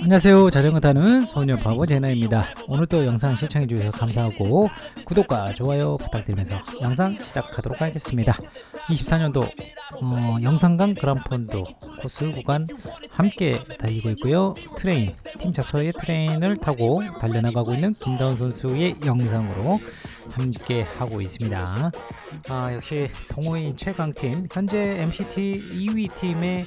안녕하세요. 자전거 타는 소년 바보 제나입니다. 오늘도 영상 시청해 주셔서 감사하고 구독과 좋아요 부탁드리면서 영상 시작하도록 하겠습니다. 24년도 어, 영상강 그란폰도 코스 구간 함께 달리고 있고요. 트레인 팀차서의 트레인을 타고 달려나가고 있는 김다운 선수의 영상으로 함께 하고 있습니다 아, 역시 동호인 최강팀 현재 MCT 2위 팀의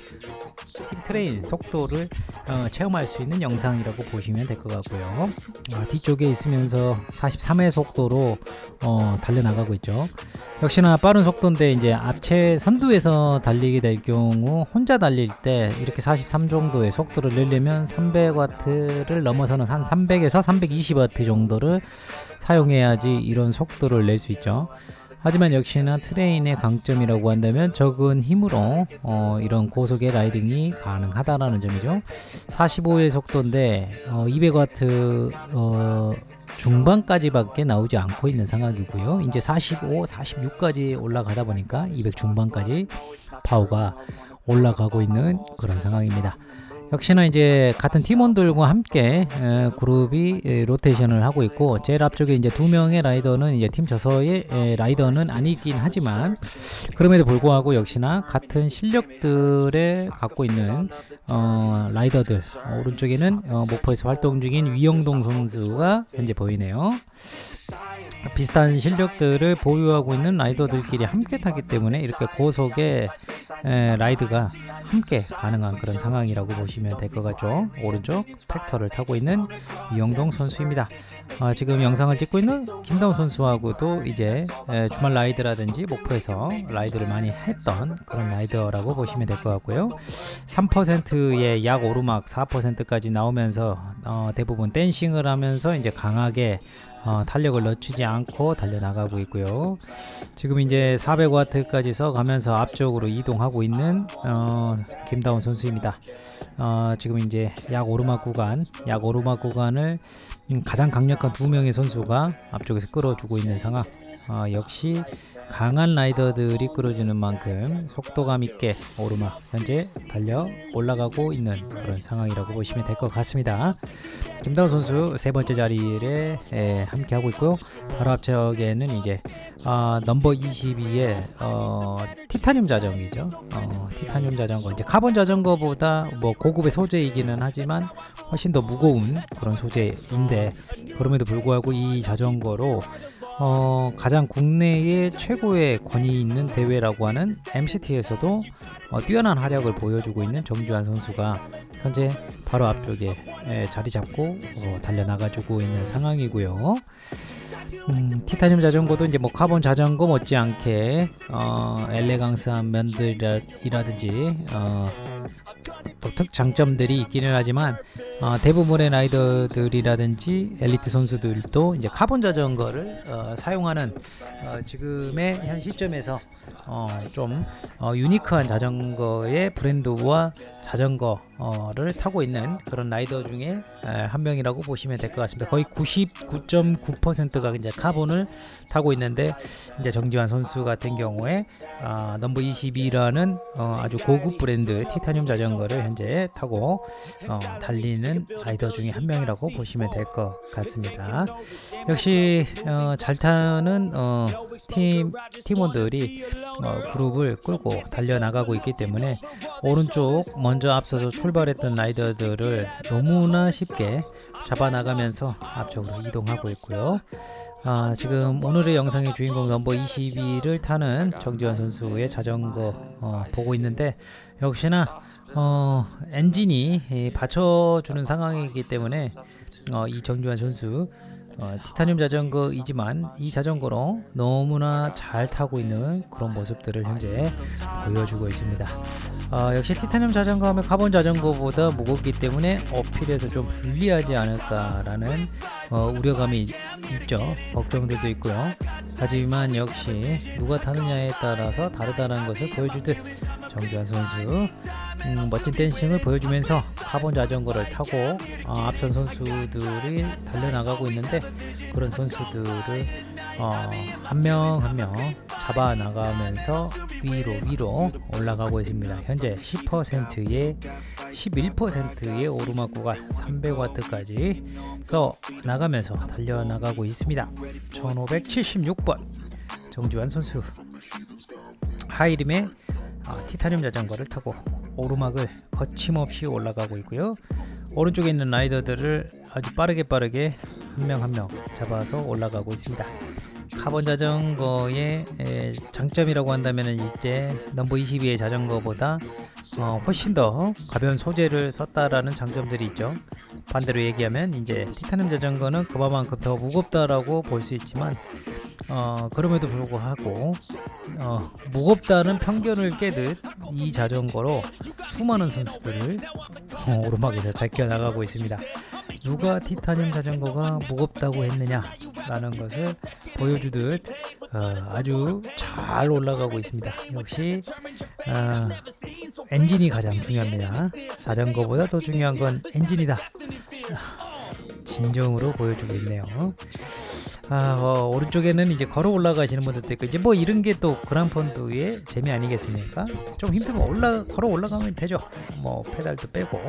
팀 트레인 속도를 어, 체험할 수 있는 영상이라고 보시면 될 것 같고요. 아, 뒤쪽에 있으면서 43의 속도로 어, 달려나가고 있죠. 역시나 빠른 속도인데 이제 앞체 선두에서 달리게 될 경우 혼자 달릴 때 이렇게 43 정도의 속도를 내려면 300와트를 넘어서는 한 300에서 320와트 정도를 사용해야지 이런 속도를 낼 수 있죠. 하지만 역시나 트레인의 강점이라고 한다면 적은 힘으로 어, 이런 고속의 라이딩이 가능하다라는 점이죠. 45의 속도인데 어, 200와트 어, 중반까지밖에 나오지 않고 있는 상황이고요. 이제 45, 46까지 올라가다 보니까 200 중반까지 파워가 올라가고 있는 그런 상황입니다. 역시나 이제 같은 팀원들과 함께 에, 그룹이 에, 로테이션을 하고 있고 제일 앞쪽에 이제 두 명의 라이더는 이제 팀 저서의 에, 라이더는 아니긴 하지만 그럼에도 불구하고 역시나 같은 실력들에 갖고 있는 어, 라이더들 어, 오른쪽에는 어, 목포에서 활동 중인 위영동 선수가 현재 보이네요. 비슷한 실력들을 보유하고 있는 라이더들끼리 함께 타기 때문에 이렇게 고속의 에, 라이드가 함께 가능한 그런 상황이라고 보시면 될 것 같죠. 오른쪽 팩터를 타고 있는 이영동 선수입니다. 아, 지금 영상을 찍고 있는 김다운 선수하고도 이제 에, 주말 라이드라든지 목포에서 라이드를 많이 했던 그런 라이더라고 보시면 될 것 같고요. 3%의 약 오르막 4%까지 나오면서 어, 대부분 댄싱을 하면서 이제 강하게 어, 탄력을 늦추지 않고 달려나가고 있고요. 지금 이제 400와트까지 가면서 앞쪽으로 이동하고 있는 어, 김다운 선수입니다. 어, 지금 이제 약 오르막 구간, 약 오르막 구간을 음, 가장 강력한 두 명의 선수가 앞쪽에서 끌어주고 있는 상황. 어, 역시 강한 라이더들이 끌어주는 만큼 속도감 있게 오르막 현재 달려 올라가고 있는 그런 상황이라고 보시면 될 것 같습니다. 김다운 선수 세 번째 자리에 에, 함께 하고 있고요. 바로 앞쪽에는 이제 아, 넘버 22의 어, 티타늄 자전거죠. 어, 티타늄 자전거 이제 카본 자전거보다 뭐 고급의 소재이기는 하지만 훨씬 더 무거운 그런 소재인데 그럼에도 불구하고 이 자전거로 어, 가장 국내의 최고의 권위 있는 대회라고 하는 MCT에서도 어, 뛰어난 활약을 보여주고 있는 정주환 선수가 현재 바로 앞쪽에 에, 자리 잡고 어, 달려나가주고 있는 상황이고요. 음, 티타늄 자전거도 이제 뭐 카본 자전거 못지않게 어, 엘레강스한 면들이라든지 어, 또 특장점들이 있기는 하지만 어, 대부분의 라이더들이라든지 엘리트 선수들도 이제 카본 자전거를 어, 사용하는 어, 지금의 현 시점에서 어, 좀 어, 유니크한 자전거의 브랜드와 자전거를 타고 있는 그런 라이더 중에 에, 한 명이라고 보시면 될 것 같습니다. 거의 99.9%가 이제 카본을 타고 있는데 이제 정지환 선수 같은 경우에 아, 넘버 22라는 어, 아주 고급 브랜드 티타늄 자전거를 현재 타고 어, 달리는 라이더 중에 한 명이라고 보시면 될 것 같습니다. 역시 어, 잘 타는 어, 팀 팀원들이 어, 그룹을 끌고 달려 나가고 있기 때문에 오른쪽 먼저 앞서서 출발했던 라이더들을 너무나 쉽게 잡아 나가면서 앞쪽으로 이동하고 있고요. 아, 지금 오늘의 영상의 주인공 넘버 22를 타는 정지환 선수의 자전거 어, 보고 있는데 역시나 어, 엔진이 예, 받쳐주는 상황이기 때문에 어, 이 정지환 선수 어, 티타늄 자전거이지만 이 자전거로 너무나 잘 타고 있는 그런 모습들을 현재 보여주고 있습니다. 어, 역시 티타늄 자전거 하면 카본 자전거보다 무겁기 때문에 어필에서 좀 불리하지 않을까라는 어, 우려감이 있죠. 걱정들도 있고요. 하지만 역시 누가 타느냐에 따라서 다르다는 것을 보여주듯 정주환 선수 음, 멋진 댄싱을 보여주면서 카본 자전거를 타고 어, 앞선 선수들이 달려나가고 있는데 그런 선수들을 어, 한명 한 명 잡아 나가면서 위로 위로 올라가고 있습니다. 현재 10%의 11%의 오르막 구간 300와트까지 써 나가면서 달려 나가고 있습니다. 1576번 정지환 선수 하이림의 아, 티타늄 자전거를 타고 오르막을 거침없이 올라가고 있고요. 오른쪽에 있는 라이더들을 아주 빠르게 빠르게 한 명 한 명 잡아서 올라가고 있습니다. 카본 자전거의 에, 장점이라고 한다면 이제 넘버 22의 자전거보다 어, 훨씬 더 가벼운 소재를 썼다라는 장점들이 있죠. 반대로 얘기하면 이제 티타늄 자전거는 그만큼 더 무겁다라고 볼 수 있지만 어, 그럼에도 불구하고 어, 무겁다는 편견을 깨듯 이 자전거로 수많은 선수들을 어, 오르막에서 제껴 나가고 있습니다. 누가 티타늄 자전거가 무겁다고 했느냐라는 것을 보여주듯 어, 아주 잘 올라가고 있습니다. 역시 어, 엔진이 가장 중요합니다. 자전거보다 더 중요한 건 엔진이다. 진정으로 보여주고 있네요. 아, 어, 오른쪽에는 이제 걸어 올라가시는 분들도 있고 이제 뭐 이런 게 또 그랑폰드의 재미 아니겠습니까? 좀 힘들면 올라 걸어 올라가면 되죠. 뭐 페달도 빼고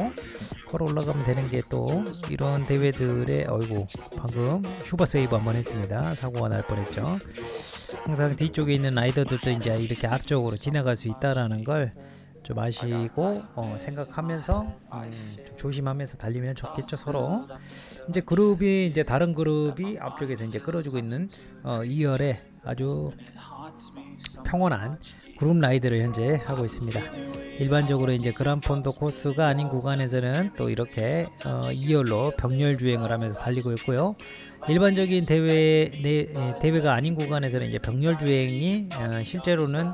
걸어 올라가면 되는 게 또 이런 대회들의 어이구 방금 슈퍼 세이브 한번 했습니다. 사고가 날 뻔했죠. 항상 뒤쪽에 있는 라이더들도 이제 이렇게 앞쪽으로 지나갈 수 있다라는 걸 좀 아시고 어, 생각하면서 음, 좀 조심하면서 달리면 좋겠죠 서로. 이제 그룹이 이제 다른 그룹이 앞쪽에서 이제 끌어주고 있는 어, 2열에 아주 평온한 그룹 라이드를 현재 하고 있습니다. 일반적으로 이제 그란폰도 코스가 아닌 구간에서는 또 이렇게 어, 2열로 병렬 주행을 하면서 달리고 있고요. 일반적인 대회 내, 에, 대회가 아닌 구간에서는 이제 병렬 주행이 어, 실제로는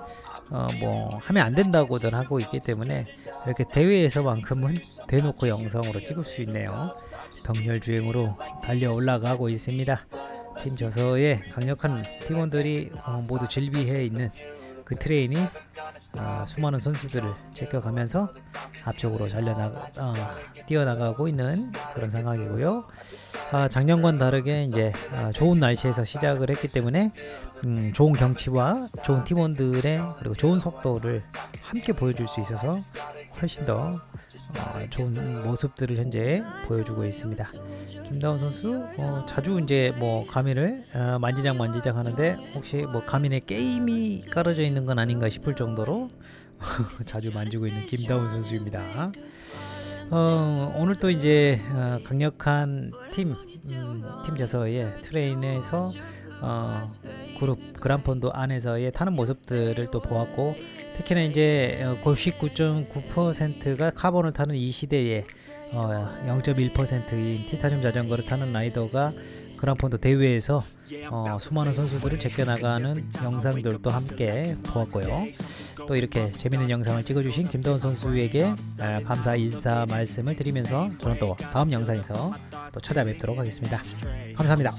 어, 뭐 하면 안 된다고들 하고 있기 때문에 이렇게 대회에서만큼은 대놓고 영상으로 찍을 수 있네요. 병렬 주행으로 달려 올라가고 있습니다. 팀 저서에 강력한 팀원들이 어, 모두 질비해 있는 그 트레인이 어, 수많은 선수들을 제껴가면서 앞쪽으로 잘려나가 어, 뛰어나가고 있는 그런 상황이고요. 아, 작년과는 다르게 이제 아, 좋은 날씨에서 시작을 했기 때문에 음, 좋은 경치와 좋은 팀원들의 그리고 좋은 속도를 함께 보여줄 수 있어서 훨씬 더 어, 좋은 모습들을 현재 보여주고 있습니다. 김다운 선수 어, 자주 이제 뭐 가민을 어, 만지작 만지작 하는데 혹시 뭐 가민에 게임이 깔아져 있는 건 아닌가 싶을 정도로 자주 만지고 있는 김다운 선수입니다. 어, 오늘 또 이제 어, 강력한 팀, 음, 팀 저서의 트레인에서 어, 그룹 그란폰도 안에서의 타는 모습들을 또 보았고 특히나 이제 어, 99.9%가 카본을 타는 이 시대에 어, 0.1%인 티타늄 자전거를 타는 라이더가 그란폰도 대회에서 어, 수많은 선수들을 제껴나가는 영상들도 함께 보았고요. 또 이렇게 재밌는 영상을 찍어주신 김도원 선수에게 아, 감사 인사 말씀을 드리면서 저는 또 다음 영상에서 또 찾아뵙도록 하겠습니다. 감사합니다.